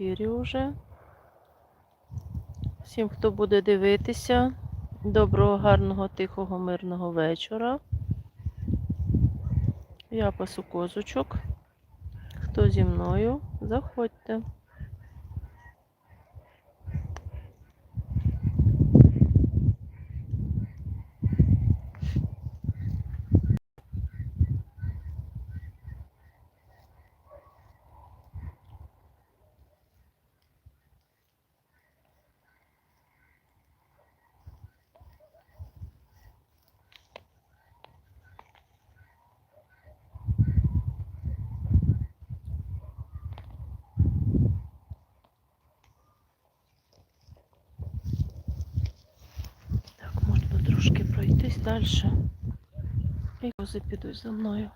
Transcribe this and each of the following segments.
Ефірі вже. Всім, хто буде дивитися, доброго, гарного, тихого, мирного вечора. Я пасу козочок. Хто зі мною, заходьте. Так, можна трошки пройтись далі. І кози підуть за мною.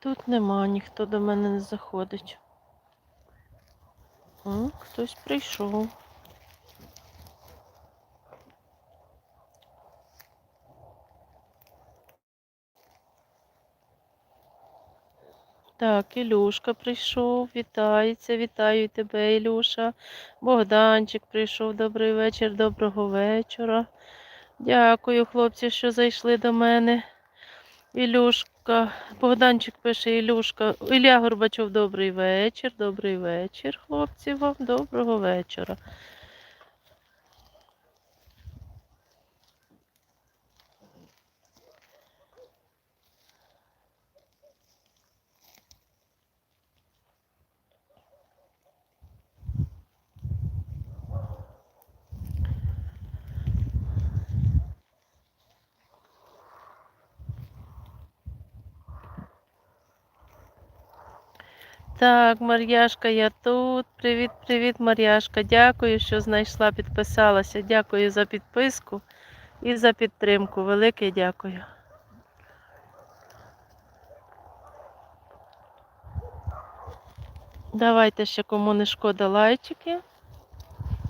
Тут нема, ніхто до мене не заходить. О, хтось прийшов. Так, Ілюшка прийшов, вітається, вітаю тебе, Ілюша. Богданчик прийшов, добрий вечір, доброго вечора. Дякую, хлопці, що зайшли до мене. Ілюшка, Богданчик пише Ілюшка. Ілля Горбачов, добрий вечір, добрий вечір, хлопці вам, доброго вечора. Так, Мар'яшка, я тут. Привіт, привіт, Мар'яшка. Дякую, що знайшла, підписалася. Дякую за підписку і за підтримку. Велике дякую. Давайте ще кому не шкода лайчики.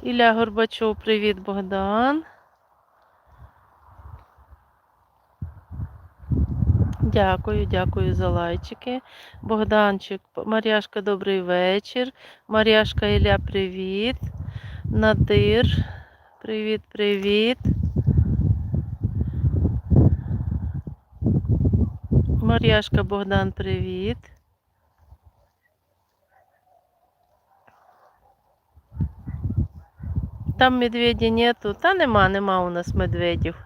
Ілля Горбачов, привіт, Богдан. Дякую, дякую за лайчики. Богданчик, Мар'яшка, добрий вечір. Мар'яшка Ілля, привіт. Надир, привіт, привіт. Мар'яшка Богдан, привіт. Там медведя нету. Та нема, нема у нас медведів.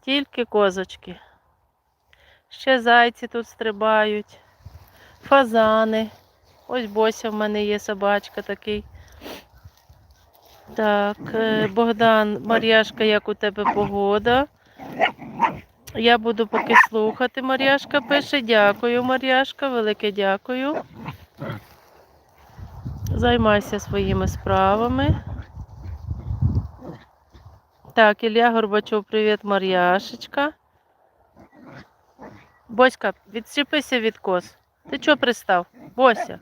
Тільки козочки. Ще зайці тут стрибають, фазани. Ось Бося в мене є собачка такий. Так, е, Богдан, Мар'яшка, як у тебе погода? Я буду поки слухати. Мар'яшка пише. Дякую, Мар'яшка, велике дякую. Займайся своїми справами. Так, Ілля Горбачов, привіт, Мар'яшечка. Боська, відчепися від коз. Ти чого пристав? Бося.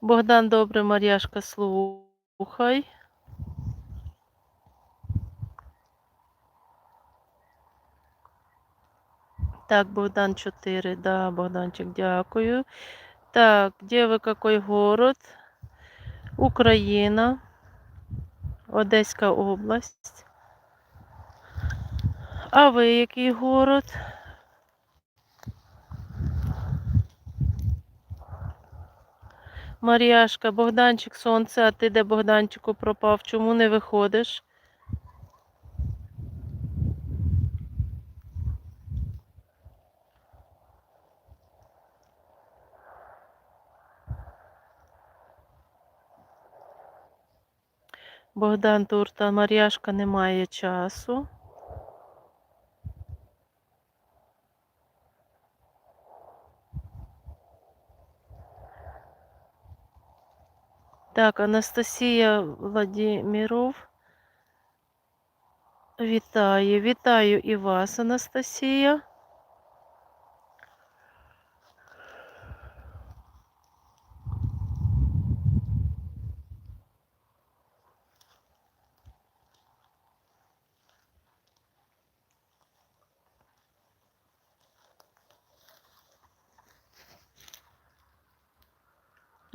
Богдан, добре, Мар'яшка, слухай. Так, Богдан 4, да, Богданчик, дякую. Так, где вы, какой город? Україна, Одеська область. А ви який город? Мар'яшка, Богданчик, сонце, а ти де Богданчику пропав? Чому не виходиш? Богдан Турта, Мар'яшка немає часу. Так, Анастасія Владимиров. Вітаю, вітаю і вас, Анастасія.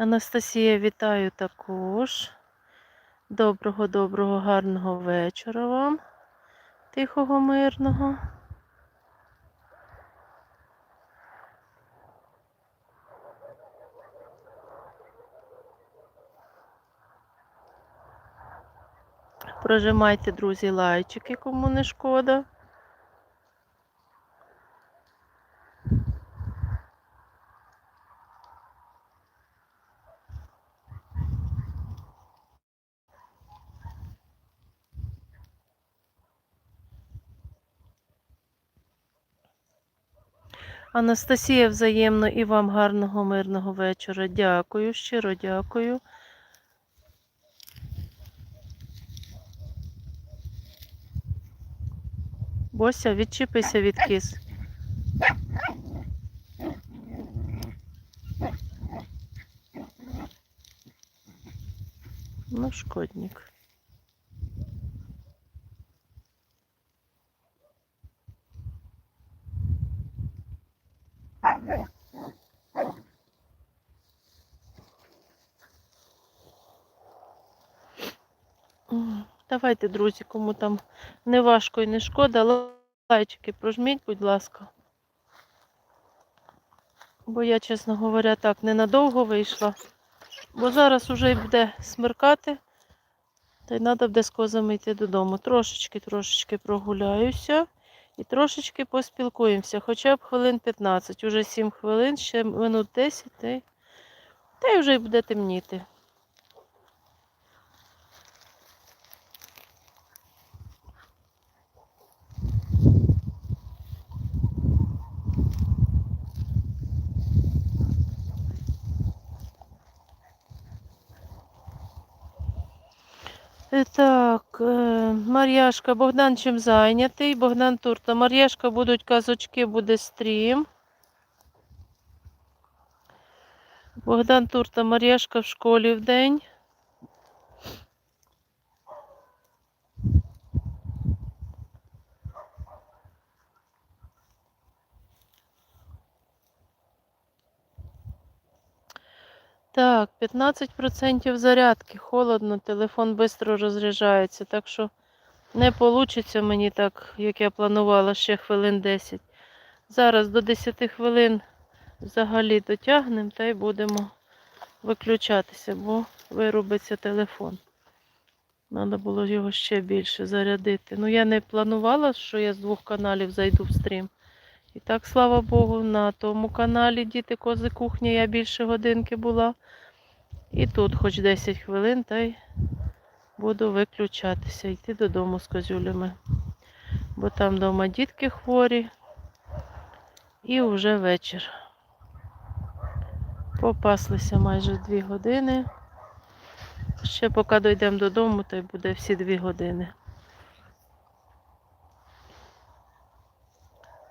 Анастасія, вітаю також. Доброго, доброго, гарного вечора вам. Тихого, мирного. Прожимайте, друзі, лайчики, кому не шкода. Анастасія, взаємно і вам гарного мирного вечора. Дякую, щиро дякую. Бося, відчіпися від кіз. Ну, шкодник. Давайте, друзі, кому там не важко і не шкода, лайчики прожміть, будь ласка. Бо я, чесно говоря, так ненадовго вийшла. Бо зараз уже й буде смеркати. Та й треба буде з козами йти додому. Трошечки, трошечки прогуляюся і трошечки поспілкуємося. Хоча б хвилин 15. Уже 7 хвилин, ще минут 10, та й, та й вже й буде темніти. Е, Так, е, Мар'яшка, Богдан чим зайнятий? Богдан Турта. Мар'яшка будуть казочки, буде стрім. Богдан Турта, Мар'яшка в школі в день. Так, 15% зарядки, холодно, телефон швидко розряджається, так що не вийде мені так, як я планувала, ще хвилин 10. Зараз до 10 хвилин взагалі дотягнемо та й будемо виключатися, бо вирубиться телефон. Треба було його ще більше зарядити. Ну, я не планувала, що я з двох каналів зайду в стрім. І так, слава Богу, на тому каналі Діти Кози Кухні я більше годинки була. І тут хоч 10 хвилин, та й буду виключатися, йти додому з козюлями. Бо там вдома дітки хворі. І вже вечір. Попаслися майже 2 години. Ще поки дійдемо додому, то й буде всі 2 години.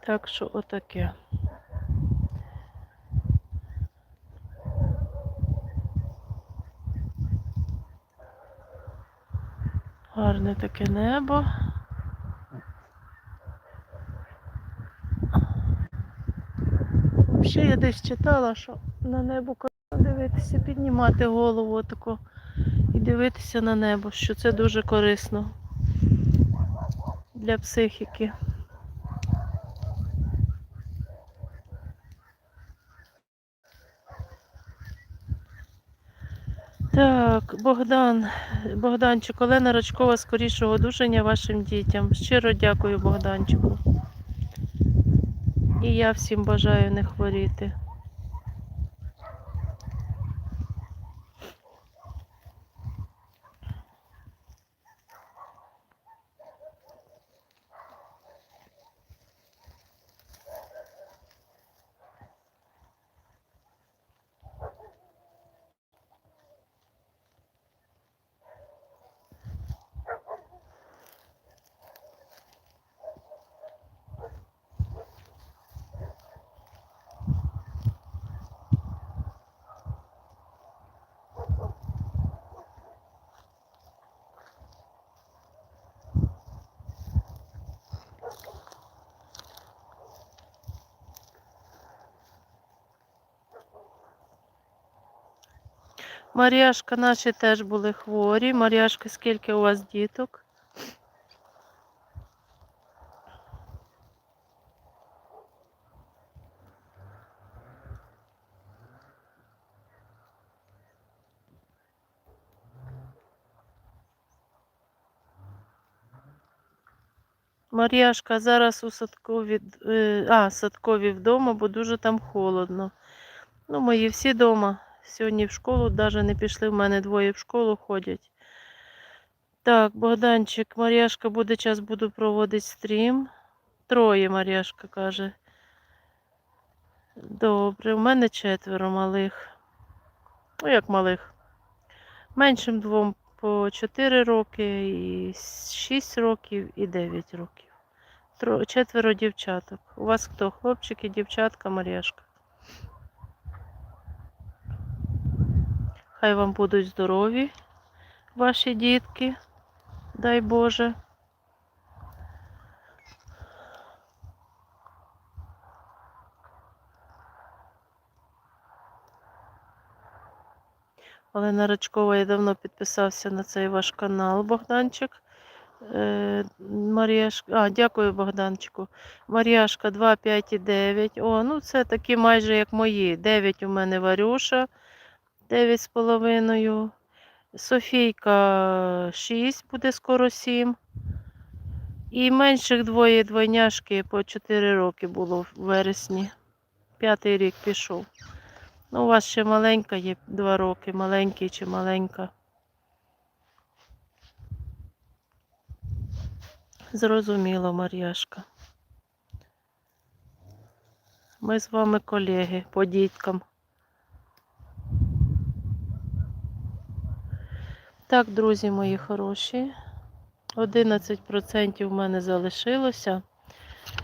Так що отаке. Гарне таке небо. Ще я десь читала, що на небо дивитися, піднімати голову отако і дивитися на небо, що це дуже корисно для психіки. Так, Богдан, Богданчик, Олена Рачкова, скорішого одужання вашим дітям. Щиро дякую, Богданчику. І я всім бажаю не хворіти. Мар'яшка наші теж були хворі. Мар'яшка, скільки у вас діток? Мар'яшка зараз у садкові, е, а, садкові вдома, бо дуже там холодно. Ну, мої всі вдома. Сьогодні в школу навіть не пішли. В мене двоє в школу ходять. Так, Богданчик, Мар'яшка буде час, буду проводити стрім. Троє Мар'яшка каже. Добре, у мене четверо малих. Ну, як малих. Меншим двом по 4 роки, і 6 років, і 9 років. Четверо дівчаток. У вас хто? Хлопчики, дівчатка, Мар'яшка. Хай вам будуть здорові ваші дітки. Дай Боже. Олена Рачкова, я давно підписався на цей ваш канал, Богданчик. Е, а, дякую, Богданчику. Мар'яшка 2, 5 і 9. О, ну це такі майже як мої. 9 у мене Варюша, 9 з половиною. Софійка 6, буде скоро 7. І менших двоє двойняшки по 4 роки було в вересні. П'ятий рік пішов. Ну, у вас ще маленька є 2 роки, маленький чи маленька. Зрозуміло, Мар'яшка. Ми з вами колеги по діткам. Так, друзі мої хороші. 11% в мене залишилося.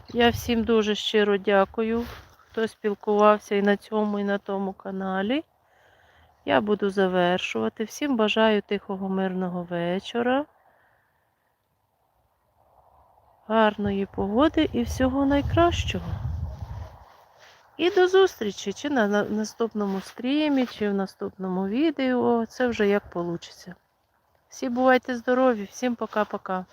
Я всім дуже щиро дякую, хто спілкувався і на цьому, і на тому каналі. Я буду завершувати. Всім бажаю тихого, мирного вечора, гарної погоди і всього найкращого. І до зустрічі, чи на на- наступному стрімі, чи в наступному відео. Це вже як вийде. Всі бувайте здорові, всім пока-пока.